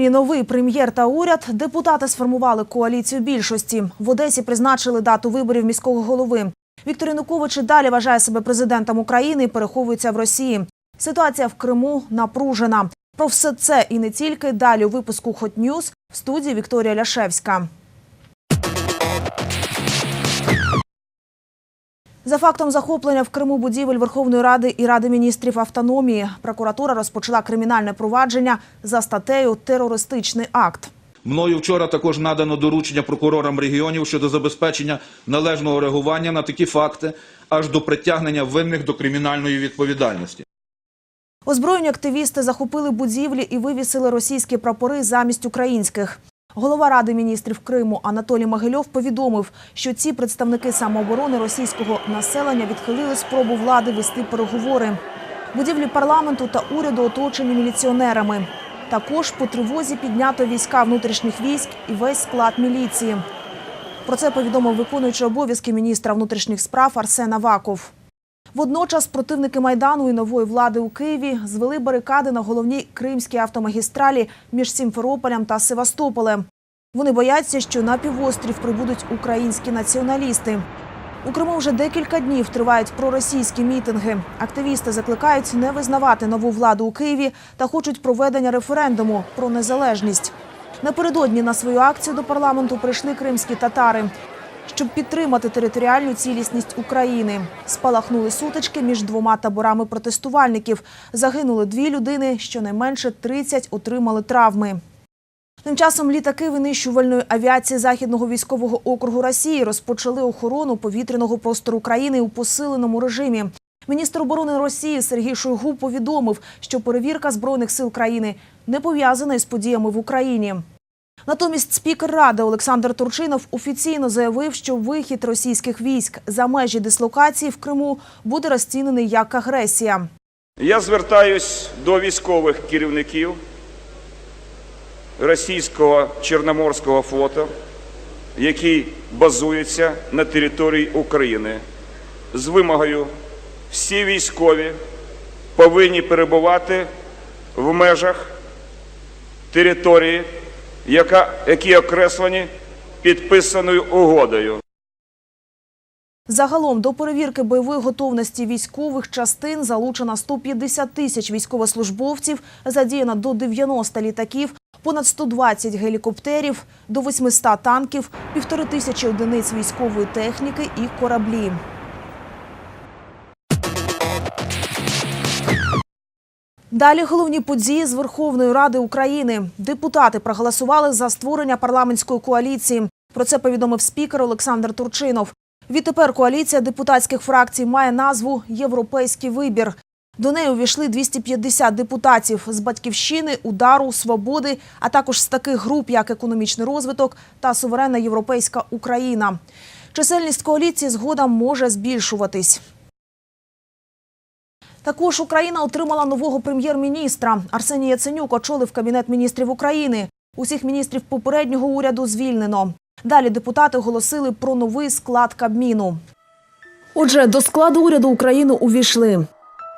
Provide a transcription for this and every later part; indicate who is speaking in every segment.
Speaker 1: Україні новий прем'єр та уряд. Депутати сформували коаліцію більшості. В Одесі призначили дату виборів міського голови. Віктор Янукович і далі вважає себе президентом України і переховується в Росії. Ситуація в Криму напружена. Про все це і не тільки далі у випуску Hot News в студії Вікторія Ляшевська. За фактом захоплення в Криму будівель Верховної Ради і Ради міністрів автономії прокуратура розпочала кримінальне провадження за статтею Терористичний акт.
Speaker 2: Мною вчора також надано доручення прокурорам регіонів щодо забезпечення належного реагування на такі факти аж до притягнення винних до кримінальної відповідальності.
Speaker 1: Озброєні активісти захопили будівлі і вивісили російські прапори замість українських. Голова Ради міністрів Криму Анатолій Могильов повідомив, що ці представники самооборони російського населення відхилили спробу влади вести переговори. Будівлі парламенту та уряду оточені міліціонерами. Також по тривозі піднято війська внутрішніх військ і весь склад міліції. Про це повідомив виконуючий обов'язки міністра внутрішніх справ Арсен Аваков. Водночас противники Майдану і нової влади у Києві звели барикади на головній кримській автомагістралі між Сімферополем та Севастополем. Вони бояться, що на півострів прибудуть українські націоналісти. У Криму вже декілька днів тривають проросійські мітинги. Активісти закликають не визнавати нову владу у Києві та хочуть проведення референдуму про незалежність. Напередодні на свою акцію до парламенту прийшли кримські татари. Щоб підтримати територіальну цілісність України, спалахнули сутички між двома таборами протестувальників. Загинули дві людини, щонайменше 30 отримали травми. Тим часом літаки винищувальної авіації Західного військового округу Росії розпочали охорону повітряного простору України у посиленому режимі. Міністр оборони Росії Сергій Шойгу повідомив, що перевірка збройних сил країни не пов'язана із подіями в Україні. Натомість спікер ради Олександр Турчинов офіційно заявив, що вихід російських військ за межі дислокації в Криму буде розцінений як агресія.
Speaker 3: Я звертаюсь до військових керівників російського Чорноморського флоту, який базується на території України, з вимогою всі військові повинні перебувати в межах території, яка, які окреслені підписаною угодою.
Speaker 1: Загалом до перевірки бойової готовності військових частин залучено 150 тисяч військовослужбовців, задіяно до 90 літаків, понад 120 гелікоптерів, до 800 танків, півтори тисячі одиниць військової техніки і кораблі. Далі головні події з Верховної Ради України. Депутати проголосували за створення парламентської коаліції. Про це повідомив спікер Олександр Турчинов. Відтепер коаліція депутатських фракцій має назву Європейський вибір. До неї увійшли 250 депутатів з батьківщини, удару, свободи, а також з таких груп, як економічний розвиток та суверенна європейська Україна. Чисельність коаліції згодом може збільшуватись. Також Україна отримала нового прем'єр-міністра. Арсеній Яценюк очолив Кабінет міністрів України. Усіх міністрів попереднього уряду звільнено. Далі депутати оголосили про новий склад Кабміну. Отже, до складу уряду України увійшли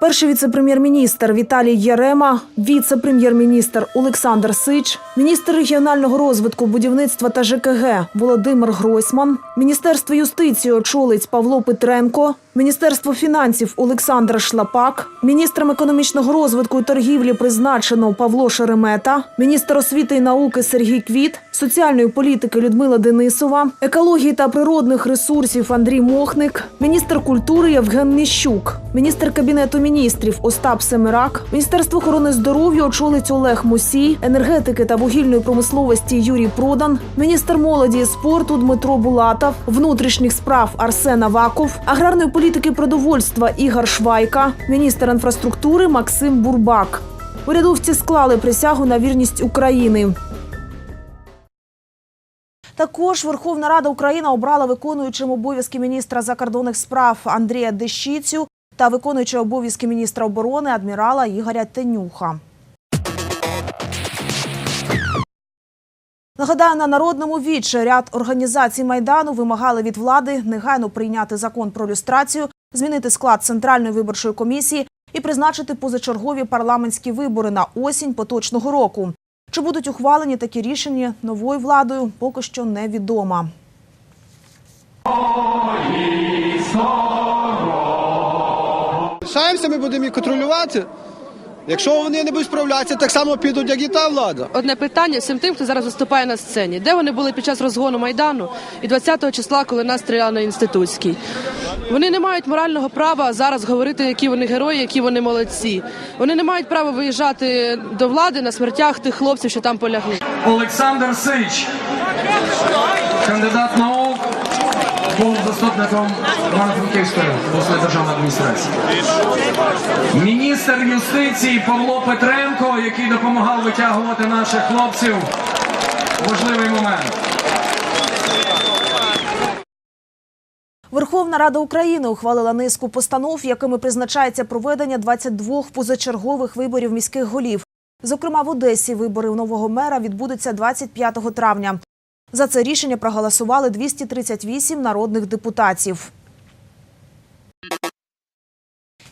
Speaker 1: перший віце-прем'єр-міністр Віталій Єрема, віце-прем'єр-міністр Олександр Сич, міністр регіонального розвитку, будівництва та ЖКГ Володимир Гройсман, Міністерство юстиції очолить Павло Петренко, Міністерство фінансів Олександр Шлапак, міністром економічного розвитку і торгівлі призначено Павло Шеремета, міністр освіти і науки Сергій Квіт, соціальної політики Людмила Денисова, екології та природних ресурсів Андрій Мохник, міністр культури Євген Міщук, міністр кабінету міністрів Остап Семирак, міністерство охорони здоров'я очолить Олег Мусій, енергетики та вугільної промисловості Юрій Продан, міністр молоді і спорту Дмитро Булатов, внутрішніх справ Арсен Аваков, аграрної політики і продовольства Ігор Швайка, міністр інфраструктури Максим Бурбак. Урядовці склали присягу на вірність України. Також Верховна Рада України обрала виконуючим обов'язки міністра закордонних справ Андрія Дещицю та виконуючого обов'язки міністра оборони адмірала Ігоря Тенюха. Нагадаю, на народному вічі ряд організацій майдану вимагали від влади негайно прийняти закон про люстрацію, змінити склад центральної виборчої комісії і призначити позачергові парламентські вибори на осінь поточного року. Чи будуть ухвалені такі рішення новою владою, поки що невідомо.
Speaker 4: Лишаємося, ми будемо їх контролювати. Якщо вони не будуть справлятися, так само підуть, як і та влада.
Speaker 5: Одне питання всім тим, хто зараз виступає на сцені. Де вони були під час розгону майдану і 20-го числа, коли нас стріляли на інститутській? Вони не мають морального права зараз говорити, які вони герої, які вони молодці. Вони не мають права виїжджати до влади на смертях тих хлопців, що там полягли.
Speaker 6: Олександр Сич, кандидат наук, був заступником Івано-Франківської обласної державної адміністрації. Міністр юстиції Павло Петренко, який допомагав витягувати наших хлопців. Важливий момент.
Speaker 1: Верховна Рада України ухвалила низку постанов, якими призначається проведення 22 позачергових виборів міських голів. Зокрема, в Одесі вибори нового мера відбудуться 25 травня. За це рішення проголосували 238 народних депутатів.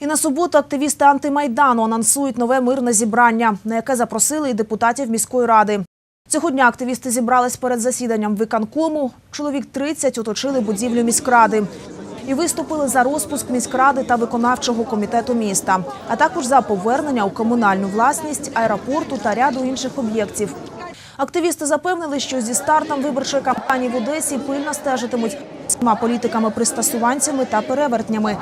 Speaker 1: І на суботу активісти антимайдану анонсують нове мирне зібрання, на яке запросили і депутатів міської ради. Цього дня активісти зібрались перед засіданням виконкому. Чоловік 30 оточили будівлю міськради і виступили за розпуск міськради та виконавчого комітету міста, а також за повернення у комунальну власність аеропорту та ряду інших об'єктів. Активісти запевнили, що зі стартом виборчої кампанії в Одесі пильно стежитимуть всіма політиками-пристосуванцями та перевертнями.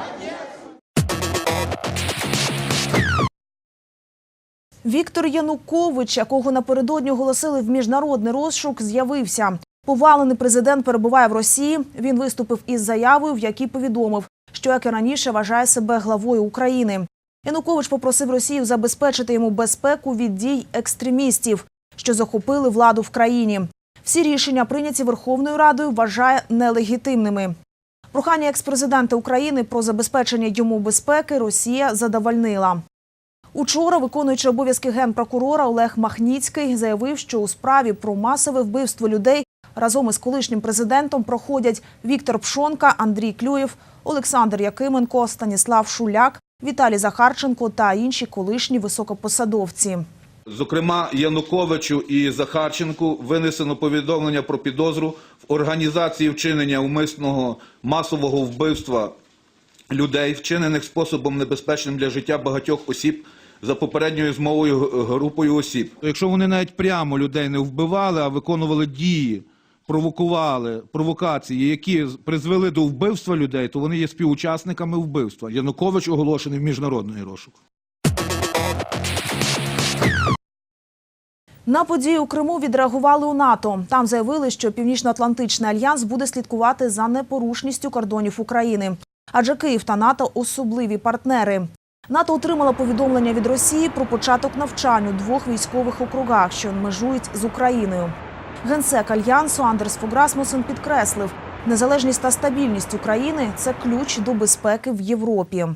Speaker 1: Віктор Янукович, якого напередодні оголосили в міжнародний розшук, з'явився. Повалений президент перебуває в Росії. Він виступив із заявою, в якій повідомив, що як і раніше вважає себе главою України. Янукович попросив Росію забезпечити йому безпеку від дій екстремістів, що захопили владу в країні. Всі рішення, прийняті Верховною Радою, вважає нелегітимними. Прохання експрезидента України про забезпечення йому безпеки Росія задовольнила. Учора виконуючий обов'язки генпрокурора Олег Махніцький заявив, що у справі про масове вбивство людей разом із колишнім президентом проходять Віктор Пшонка, Андрій Клюєв, Олександр Якименко, Станіслав Шуляк, Віталій Захарченко та інші колишні високопосадовці.
Speaker 2: Зокрема, Януковичу і Захарченку винесено повідомлення про підозру в організації вчинення умисного масового вбивства людей, вчинених способом небезпечним для життя багатьох осіб за попередньою змовою групою осіб. Якщо вони навіть прямо людей не вбивали, а виконували дії, провокували провокації, які призвели до вбивства людей, то вони є співучасниками вбивства. Янукович оголошений в міжнародний розшук.
Speaker 1: На події у Криму відреагували у НАТО. Там заявили, що Північно-Атлантичний альянс буде слідкувати за непорушністю кордонів України. Адже Київ та НАТО особливі партнери. НАТО отримало повідомлення від Росії про початок навчань у двох військових округах, що межують з Україною. Генсек альянсу Андерс Фограсмусен підкреслив, незалежність та стабільність України це ключ до безпеки в Європі.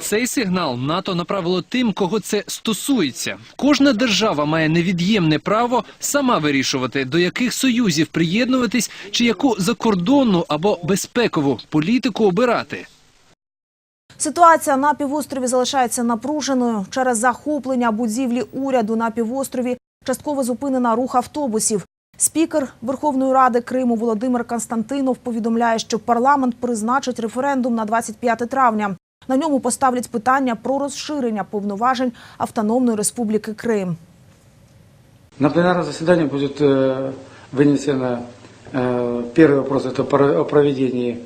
Speaker 7: Цей сигнал НАТО направило тим, кого це стосується. Кожна держава має невід'ємне право сама вирішувати, до яких союзів приєднуватись чи яку закордонну або безпекову політику обирати.
Speaker 1: Ситуація на півострові залишається напруженою. Через захоплення будівлі уряду на півострові частково зупинена рух автобусів. Спікер Верховної Ради Криму Володимир Константинов повідомляє, що парламент призначить референдум на 25 травня. На ньому поставлять питання про розширення повноважень Автономної Республіки Крим.
Speaker 8: На пленарном заседании будет э, вынесено э, первый вопрос это про- о проведении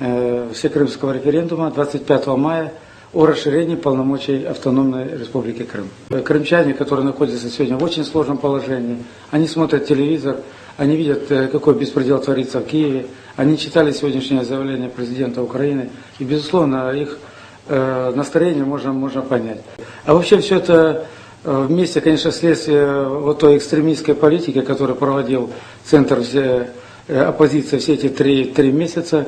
Speaker 8: э, всекрымского референдума 25 мая о расширении полномочий автономной республики Крым. Э, Крымчане, которые находятся сегодня в очень сложном положении, они смотрят телевизор, они видят, э, какой беспредел творится в Киеве, они читали сегодняшнее заявление президента Украины, и, безусловно, их э, настроение можно, можно понять. А вообще все это э, вместе, конечно, следствие вот той экстремистской политики, которую проводил Центр все, э, оппозиции все эти три, три месяца.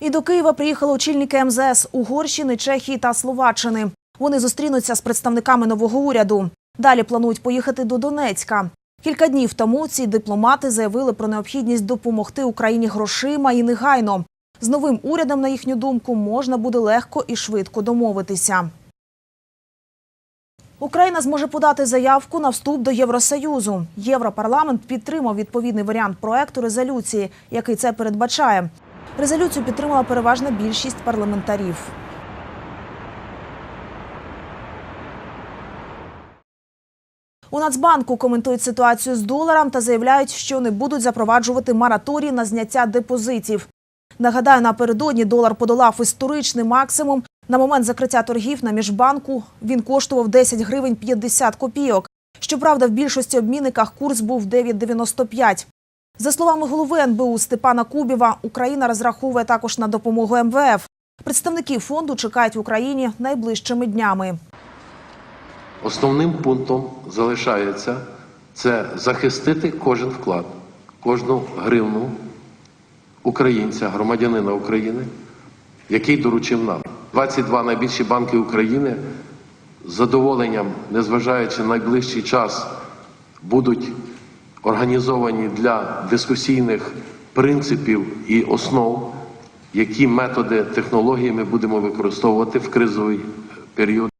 Speaker 1: І до Києва приїхали очільники МЗС Угорщини, Чехії та Словаччини. Вони зустрінуться з представниками нового уряду. Далі планують поїхати до Донецька. Кілька днів тому ці дипломати заявили про необхідність допомогти Україні грошима і негайно. З новим урядом, на їхню думку, можна буде легко і швидко домовитися. Україна зможе подати заявку на вступ до Євросоюзу. Європарламент підтримав відповідний варіант проекту резолюції, який це передбачає. Резолюцію підтримала переважна більшість парламентарів. У Нацбанку коментують ситуацію з доларом та заявляють, що не будуть запроваджувати мораторій на зняття депозитів. Нагадаю, напередодні долар подолав історичний максимум. На момент закриття торгів на міжбанку він коштував 10 гривень 50 копійок. Щоправда, в більшості обмінниках курс був 9,95. За словами голови НБУ Степана Кубіва, Україна розраховує також на допомогу МВФ. Представники фонду чекають в Україні найближчими днями.
Speaker 9: Основним пунктом залишається це захистити кожен вклад, кожну гривну українця, громадянина України, який доручив нам. 22 найбільші банки України з задоволенням, незважаючи на найближчий час, будуть організовані для дискусійних принципів і основ, які методи, технології ми будемо використовувати в кризовий період.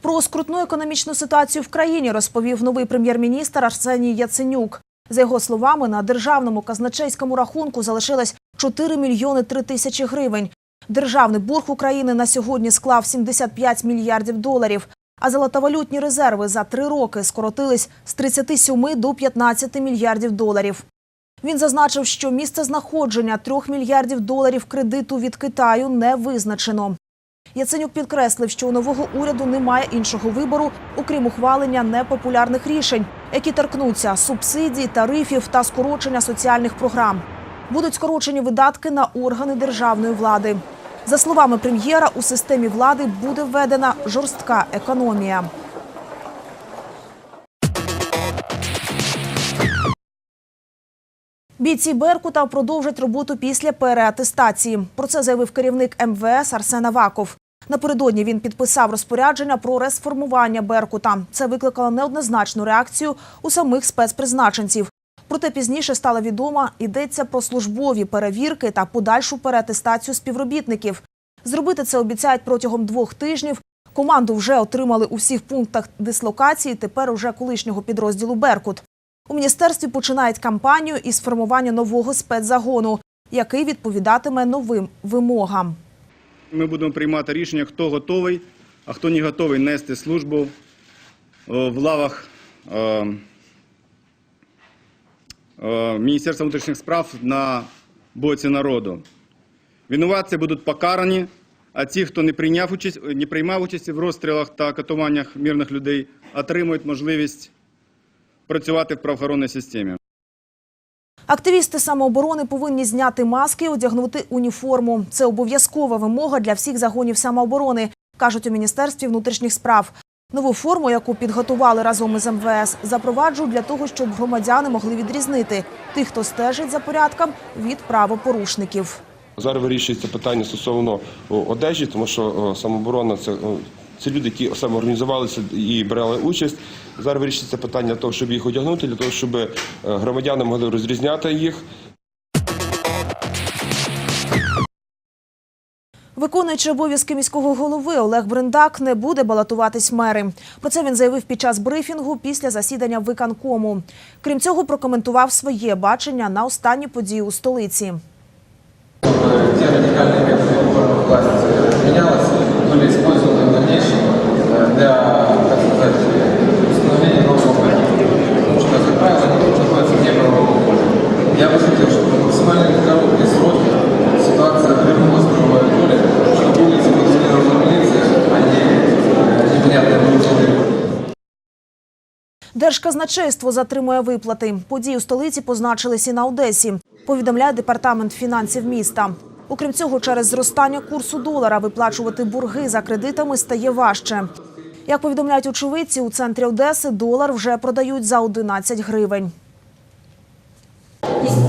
Speaker 1: Про скрутну економічну ситуацію в країні розповів новий прем'єр-міністр Арсеній Яценюк. За його словами, на державному казначейському рахунку залишилось 4 мільйони 3 тисячі гривень. Державний борг України на сьогодні склав 75 мільярдів доларів, а золотовалютні резерви за три роки скоротились з 37 до 15 мільярдів доларів. Він зазначив, що місце знаходження 3 мільярдів доларів кредиту від Китаю не визначено. Яценюк підкреслив, що у нового уряду немає іншого вибору, окрім ухвалення непопулярних рішень, які торкнуться субсидій, тарифів та скорочення соціальних програм. Будуть скорочені видатки на органи державної влади. За словами прем'єра, у системі влади буде введена жорстка економія. Бійці Беркута продовжать роботу після переатестації. Про це заявив керівник МВС Арсен Аваков. Напередодні він підписав розпорядження про розформування Беркута. Це викликало неоднозначну реакцію у самих спецпризначенців. Проте пізніше стало відомо, йдеться про службові перевірки та подальшу переатестацію співробітників. Зробити це обіцяють протягом двох тижнів. Команду вже отримали у всіх пунктах дислокації. Тепер уже колишнього підрозділу Беркут. У міністерстві починають кампанію із формування нового спецзагону, який відповідатиме новим вимогам.
Speaker 10: Ми будемо приймати рішення, хто готовий, а хто не готовий нести службу в лавах е, е, Міністерства внутрішніх справ на боці народу. Винуватці будуть покарані, а ті, хто не прийняв участь, не приймав участі в розстрілах та катуваннях мирних людей, отримують можливість працювати в правоохоронній системі.
Speaker 1: Активісти самооборони повинні зняти маски і одягнути уніформу. Це обов'язкова вимога для всіх загонів самооборони, кажуть у міністерстві внутрішніх справ. Нову форму, яку підготували разом із МВС, запроваджують для того, щоб громадяни могли відрізнити тих, хто стежить за порядком, від правопорушників.
Speaker 11: Зараз вирішується питання стосовно одежі, тому що самооборона це, це люди, які самоорганізувалися і брали участь. Зараз вирішується питання для того, щоб їх одягнути, для того, щоб е, громадяни могли розрізняти їх.
Speaker 1: Виконуючи обов'язки міського голови Олег Бриндак не буде балотуватись в мери. Про це він заявив під час брифінгу після засідання виконкому. Крім цього, прокоментував своє бачення на останні події у столиці.
Speaker 12: те радикальные методы Я бы хотел, чтобы в максимально короткие сроки ситуация вернулась в правовое поле, чтобы улицы контролировала милиция, а не э, непонятные вооруженные люди.
Speaker 1: Держказначейство затримує виплати. Події у столиці позначились і на Одесі. Повідомляє департамент фінансів міста. Окрім цього, через зростання курсу долара виплачувати борги за кредитами стає важче. Як повідомляють очевидці, у центрі Одеси долар вже продають за 11 гривень.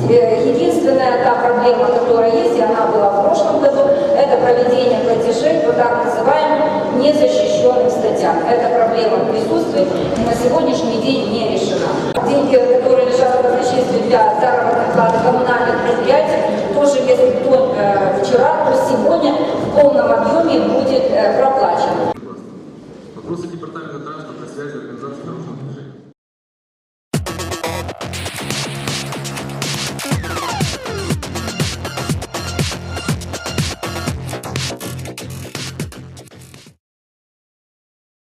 Speaker 13: Е- Единственная та проблема, которая есть, и она была в прошлом году, это проведение платежей по так называемым незащищенным статьям. Эта проблема присутствует и на сегодняшний день не решена. Деньги, которые лежат в казначействе для заработных плат коммунальных предприятий, тоже если кто э, вчера, то сегодня в полном объеме будет э, проплачен.